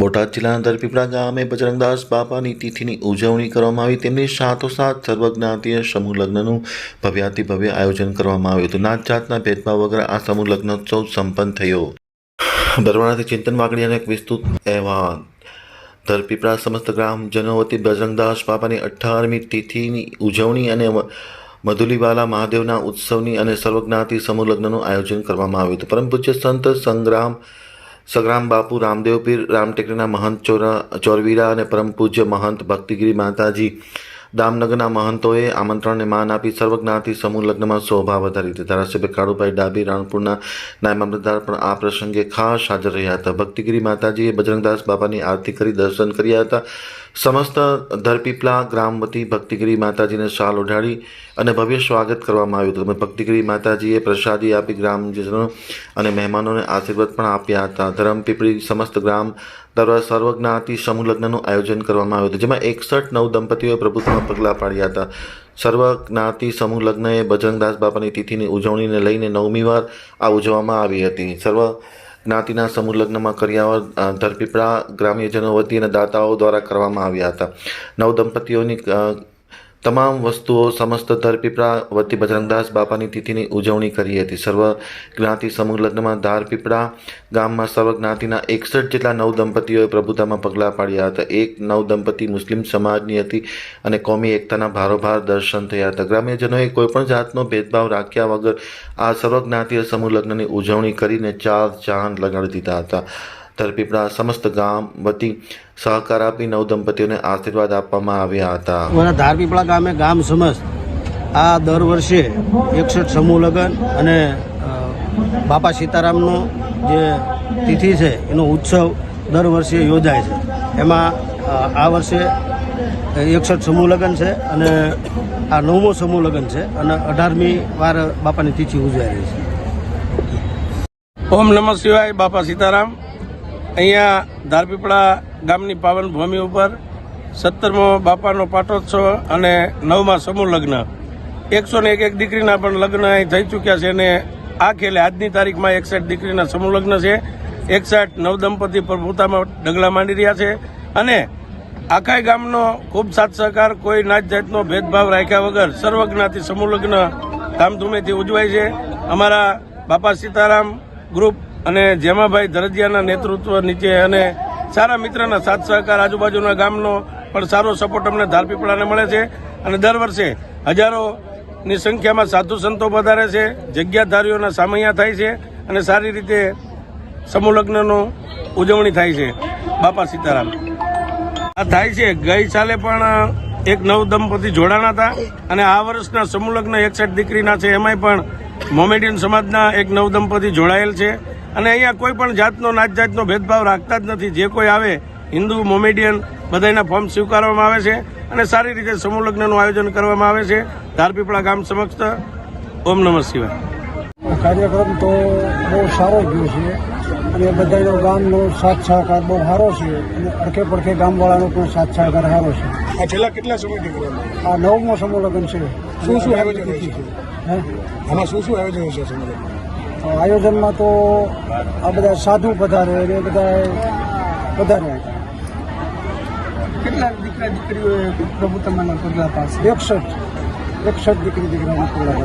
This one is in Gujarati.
બોટાદ જિલ્લાના દરપીપળા ગામે બજરંગદાસ બાપાની તિથિની ઉજવણી કરવામાં આવી. તેમની સાથોસાથ સર્વજ્ઞાતીય સમૂહ લગ્નનું ભવ્યાતિ ભવ્ય આયોજન કરવામાં આવ્યું હતું. નાત જાતના ભેદભાવ વગર આ સમૂહ લગ્નોત્સવ સંપન્ન થયો. બરવાણાથી ચિંતન વાગડીયાનો એક વિસ્તૃત અહેવાલ. ધરપીપળા સમસ્ત ગ્રામજનો વતી બજરંગદાસ બાપાની અઠ્ઠારમી તિથિની ઉજવણી અને મધુલીવાલા મહાદેવના ઉત્સવની અને સર્વજ્ઞાતિ સમૂહ લગ્નનું આયોજન કરવામાં આવ્યું હતું. પરમ પૂજ્ય સંત સંગ્રામ સગ્રામ બાપુ રામદેવ પીર રામટેકરીના મહંત ચોરા ચોરવીરા અને પરમ પૂજ્ય મહંત ભક્તિગીરી માતાજી દામનગરના મહંતોએ આમંત્રણને માન આપી સર્વજ્ઞાતિ સમૂહ લગ્નમાં શોભા વધારી હતી. ધારાસભ્ય કાળુભાઈ ડાબી રાણપુરના નાયબ મામલતદાર પણ આ પ્રસંગે ખાસ હાજર રહ્યા હતા. ભક્તિગીરી માતાજીએ બજરંગદાસ બાપાની આરતી કરી દર્શન કર્યા હતા. સમસ્ત ધરપીપલા ગ્રામ વતી ભક્તિગીરી માતાજીને શાલ ઓઢાડી અને ભવ્ય સ્વાગત કરવામાં આવ્યું હતું. ભક્તિગીરી માતાજીએ પ્રસાદી આપી ગ્રામજનો અને મહેમાનોને આશીર્વાદ પણ આપ્યા હતા. ધરમપીપળી સમસ્ત ગ્રામ દ્વારા સર્વજ્ઞાતિ સમૂહ લગ્નનું આયોજન કરવામાં આવ્યું હતું, જેમાં એકસઠ નવ દંપતીઓએ પ્રભુત્વમાં પગલાં પાડ્યા હતા. સર્વજ્ઞાતિ સમૂહ લગ્નએ બજરંગદાસ બાપાની તિથિની ઉજવણીને લઈને નવમી વાર આ ઉજવવામાં આવી હતી. સર્વ જ્ઞાતિના સમૂહ લગ્નમાં કર્યાવર ધરપીપળા, ગ્રામ્યજનો વતી અને દાતાઓ દ્વારા કરવામાં આવ્યા હતા. નવ દંપતીઓની તમામ વસ્તુઓ સમસ્ત ધરપીપળા વતી બજરંગદાસ બાપાની તિથિની ઉજવણી કરી હતી. સર્વ જ્ઞાતિ સમૂહ લગ્નમાં ધારપીપળા ગામમાં સર્વ જ્ઞાતિના એકસઠ જેટલા નવ દંપતીઓએ પ્રભુતામાં પગલાં પાડ્યા હતા. એક નવ દંપતી મુસ્લિમ સમાજની હતી અને કોમી એકતાના ભારોભાર દર્શન થયા હતા. ગ્રામ્યજનોએ કોઈપણ જાતનો ભેદભાવ રાખ્યા વગર આ સર્વ જ્ઞાતિય સમૂહ લગ્નની ઉજવણી કરીને ચાર ચાંદ લગાડી દીધા હતા. ધરપીપળા સમસ્ત ગામ વતી સહકાર આપી નવ દંપતીઓને આશીર્વાદ આપવામાં આવ્યા હતા. અમારા ધારપીપળા ગામે ગામ સમસ્ત આ દર વર્ષે એકસઠ સમૂહ લગ્ન અને બાપા સીતારામનો જે તિથિ છે એનો ઉત્સવ દર વર્ષે યોજાય છે. એમાં આ વર્ષે એકસઠ સમૂહ લગ્ન છે અને આ નવમો સમૂહ લગ્ન છે અને અઢારમી વાર બાપાની તિથિ ઉજવાય રહી છે. ઓમ નમઃ શિવાય બાપા સીતારામ. અહીંયા ધારપીપળા ગામની પાવન ભૂમિ ઉપર સત્તરમો બાપાનો પાટોત્સવ અને નવમા સમૂહ લગ્ન. એકસો ને એક એક દીકરીના પણ લગ્ન અહીં થઈ ચૂક્યા છે અને આ ખેલે આજની તારીખમાં એકસઠ દીકરીના સમૂહ લગ્ન છે. એકસઠ નવ દંપતી પ્રભુતામાં ડગલા માંડી રહ્યા છે અને આખા ગામનો ખૂબ સાથ સહકાર, કોઈ નાત જાતનો ભેદભાવ રાખ્યા વગર સર્વજ્ઞાથી સમૂહ લગ્ન ધામધૂમેથી ઉજવાય છે. અમારા બાપા સીતારામ ગ્રુપ અને જેમાભાઈ ધરજિયાના નેતૃત્વ નીચે અને સારા મિત્રના સાથ સહકાર આજુબાજુના ગામનો પણ સારો સપોર્ટ અમને ધારપીપળાને મળે છે. અને દર વર્ષે હજારોની સંખ્યામાં સાધુ સંતો વધારે છે. જગ્યાધારીઓના સામૈયા થાય છે અને સારી રીતે સમૂહલગ્નનો ઉજવણી થાય છે. બાપા સીતારામ. આ થાય છે. ગઈ સાલે પણ એક નવ દંપતી જોડાણા હતા અને આ વર્ષના સમૂહલગ્ન એકસઠ દીકરીના છે. એમાંય પણ મોમેડિયન સમાજના એક નવ દંપતી જોડાયેલ છે. અને અહીંયા કોઈ પણ જાતનો નાત જાતનો ભેદભાવ રાખતા જ નથી. જે કોઈ આવે હિન્દુ મોમેડિયન બધાના ફોર્મ સ્વીકારવામાં આવે છે અને સારી રીતે સમૂહ લગ્નનું આયોજન કરવામાં આવે છે. ધારપીપળા ગામ સમક્ષ ઓમ નમઃ શિવાય. કાર્યક્રમ તો બહુ સારો ગયો છે અને બધાનો ગામનો સાથ સહકાર બહુ સારો છે અને પડખે પડખે ગામવાળાનો પણ સાથ સહકાર સારો છે. આ છેલ્લા કેટલા સમયથી આ નવમો સમૂહ લગ્ન છે. શું શું આયોજન હોય છે? હે? આમાં શું શું આયોજન છે સમય આયોજનમાં તો આ બધા સાધુ પધારે એ બધા પધારે કેટલા દીકરા દીકરીઓએ પ્રભુત્વના પગલા પાસે એકસઠ. એકસઠ દીકરી દીકરાના પગલાં.